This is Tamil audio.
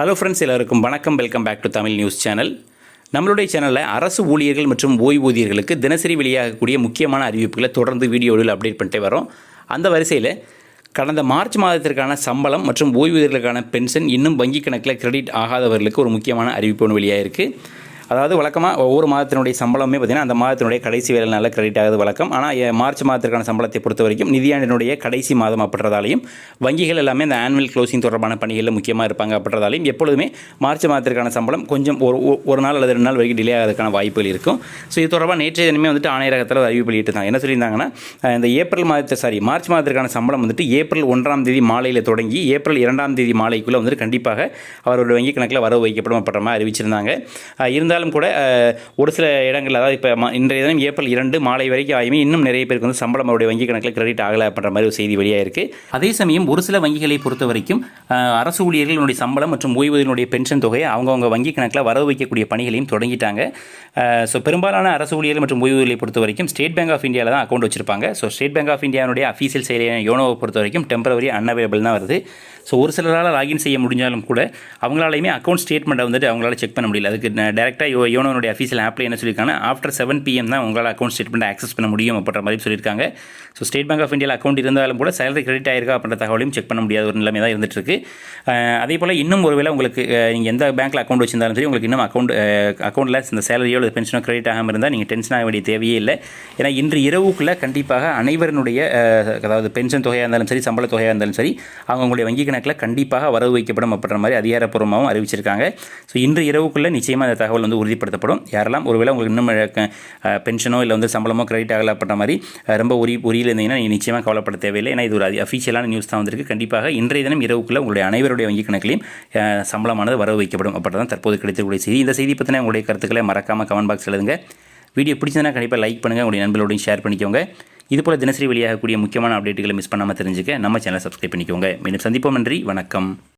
ஹலோ ஃப்ரெண்ட்ஸ் எல்லாருக்கும் வணக்கம். Welcome back to Tamil news channel நம்மளுடைய சேனலில் அரசு ஊழியர்கள் மற்றும் ஓய்வூதியர்களுக்கு தினசரி வெளியாகக்கூடிய முக்கியமான அறிவிப்புகளை தொடர்ந்து வீடியோவில் அப்டேட் பண்ணிட்டே வரோம். அந்த வரிசையில் கடந்த மார்ச் மாதத்திற்கான சம்பளம் மற்றும் ஓய்வூதியர்களுக்கான பென்ஷன் இன்னும் வங்கி கணக்கில் கிரெடிட் ஆகாதவர்களுக்கு ஒரு முக்கியமான அறிவிப்பு ஒன்று வெளியாகிருக்கு அதாவது வழக்கமாக ஒவ்வொரு மாதத்தினுடைய சம்பளமே பார்த்திங்கன்னா அந்த மாதத்தினுடைய கடைசி வேலை நல்ல கிரெடிட் ஆகுது வழக்கம். ஆனால் மார்ச் மாதத்திற்கான சம்பளத்தை பொறுத்த வரைக்கும் நிதியாண்டினுடைய கடைசி மாதம் அப்படின்றதாலையும் வங்கிகள் எல்லாமே இந்த ஆனுவல் க்ளோசிங் தொடர்பான பணிகளில் முக்கியமாக இருப்பாங்க அப்படின்றதாலையும் எப்பொழுதுமே மார்ச் மாதத்திற்கான சம்பளம் கொஞ்சம் ஒரு ஒரு நாள் அல்லது ரெண்டு நாள் வரைக்கும் டிலே ஆகிறதுக்கான வாய்ப்புகள் இருக்கும். ஸோ இது தொடர்பாக நேற்றைய தினமே வந்துட்டு ஆணையரகத்தில் அறிவு அறிவிப்பு வெளியிட்டிருந்தாங்க. என்ன சொல்லியிருந்தாங்கன்னா இந்த ஏப்ரல் மாதத்தை சாரி மார்ச் மாதத்திற்கான சம்பளம் வந்துட்டு ஏப்ரல் ஒன்றாம் தேதி மாலையில் தொடங்கி ஏப்ரல் இரண்டாம் தேதி மாலைக்குள்ளே வந்துட்டு கண்டிப்பாக அவரோட வங்கி கணக்கில் வரவு வைக்கப்படும் அப்படின்ற மாதிரி அறிவிச்சிருந்தாங்க. இருந்தால் இருந்தாலும் கூட ஒரு சில இடங்கள் அதாவது இப்போ இன்றைய தினம் ஏப்ரல் இரண்டு மாலை வரைக்கும் ஆயுமே இன்னும் நிறைய பேருக்கு வந்து சம்பளம் அவருடைய வங்கி கணக்கில் கிரெடிட் ஆகலை அப்படின்ற மாதிரி ஒரு செய்தி வெளியாக இருக்குது அதே சமயம் ஒரு சில வங்கிகளை பொறுத்த வரைக்கும் அரசு ஊழியர்களுடைய சம்பளம் மற்றும் ஓய்வூதியனுடைய பென்ஷன் தொகையை அவங்கவுங்க வங்கி கணக்கில் வரவு வைக்கக்கூடிய பணிகளையும் தொடங்கிட்டாங்க. ஸோ பெரும்பாலான அரசு ஊழியர்கள் மற்றும் ஓய்வூதியர்களை பொறுத்த வரைக்கும் ஸ்டேட் பேங்க் ஆஃப் இந்தியாவில் தான் அக்கௌண்ட் வச்சிருப்பாங்க. ஸோ ஸ்டேட் பேங்க் ஆஃப் இந்தியாவுடைய அஃபீஷியல் செயலியான யோனோவை பொறுத்த வரைக்கும் டெம்பரவரி அன்அவைலபிள் தான் வருது. ஸோ ஒரு சிலரால் லாகின் செய்ய முடிஞ்சாலும் கூட அவங்களாலையுமே அக்கௌண்ட் ஸ்டேட்மெண்ட்டை வந்துட்டு அவங்களால செக் பண்ண முடியல. அதுக்கு டேரெக்டாக யோனோனுடைய அஃபீஷியல் ஆப்பில் என்ன சொல்லியிருக்காங்கன்னா ஆஃப்டர் செவன் பிஎம் தான் உங்களால் அக்கௌண்ட் ஸ்டேட்மெண்ட் ஆக்சஸ் பண்ண முடியும் அப்படின்ற மாதிரி சொல்லியிருக்காங்க ஸோ ஸ்டேட் பேங்க் ஆஃப் இந்தியாவில் அக்கௌண்ட் இருந்தாலும் கூட சேலரி கிரெடிட் ஆயிருக்கா அப்படின்ற தகவலையும் செக் பண்ண முடியாத ஒரு நிலைமை தான் இருந்துட்டு அதே போல் இன்னும் ஒருவேளை உங்களுக்கு நீங்கள் எந்த பேங்க்கில் அக்கௌண்ட் வச்சிருந்தாலும் சரி உங்களுக்கு இன்னும் அக்கௌண்ட் அக்கௌண்ட்டில் இந்த சேலரியோ அல்லது பென்ஷனோ கிரெடிட் ஆகாமல் இருந்தால் நீங்கள் டென்ஷன் ஆக வேண்டிய தேவையே இல்லை. ஏன்னா இன்று இரவுக்குள்ளே கண்டிப்பாக அனைவருடைய அதாவது பென்ஷன் தொகையாக இருந்தாலும் சரி சம்பள தொகையாக இருந்தாலும் சரி அவங்களுடைய வங்கி கணக்கில் கண்டிப்பாக வரவு வைக்கப்படும் அப்படின்ற மாதிரி அதிகாரப்பூர்வமாகவும் அறிவிச்சிருக்காங்க. ஸோ இன்று இரவுக்குள்ளே நிச்சயமாக அந்த தகவல் வந்து உறுதிப்படுத்தப்படும். யாரெல்லாம் ஒருவேளை உங்களுக்கு இன்னும் பென்ஷனோ இல்லை வந்து சம்பளமோ கிரெடிட் ஆகலை மாதிரி ரொம்ப உரி உரியில் இருந்தீங்கன்னா நீங்கள் நிச்சயமாக கவலைப்பட தேவையில்லை. ஏன்னா இது ஒரு அஃபிஷியலான நியூஸ் தான் வந்திருக்கு. கண்டிப்பாக இன்றைய தினம் இரவுக்குள்ளே உங்களுடைய அனைவருடைய வங்கி கணக்கிலையும் சம்பளமானது வரவு வைக்கப்படும். அப்படிதான் தற்போது கிடைத்திருக்கூடிய செய்தி. இந்த செய்தி பற்றின உங்களுடைய கருத்துக்களை மறக்காமல் கமெண்ட் பாக்ஸ் எழுதுங்க. வீடியோ பிடிச்சதுன்னா கண்டிப்பாக லைக் பண்ணுங்கள் உங்களுடைய நண்பர்களோடையும் ஷேர் பண்ணிக்கோங்க. இதுபோல் தினசரி வெளியாகக்கூடிய முக்கியமான அப்டேட்டுகளை மிஸ் பண்ணாமல் தெரிஞ்சுக்க நம்ம சேனலை சப்ஸ்கிரைப் பண்ணிக்கோங்க. மீண்டும் சந்திப்போம். நன்றி. வணக்கம்.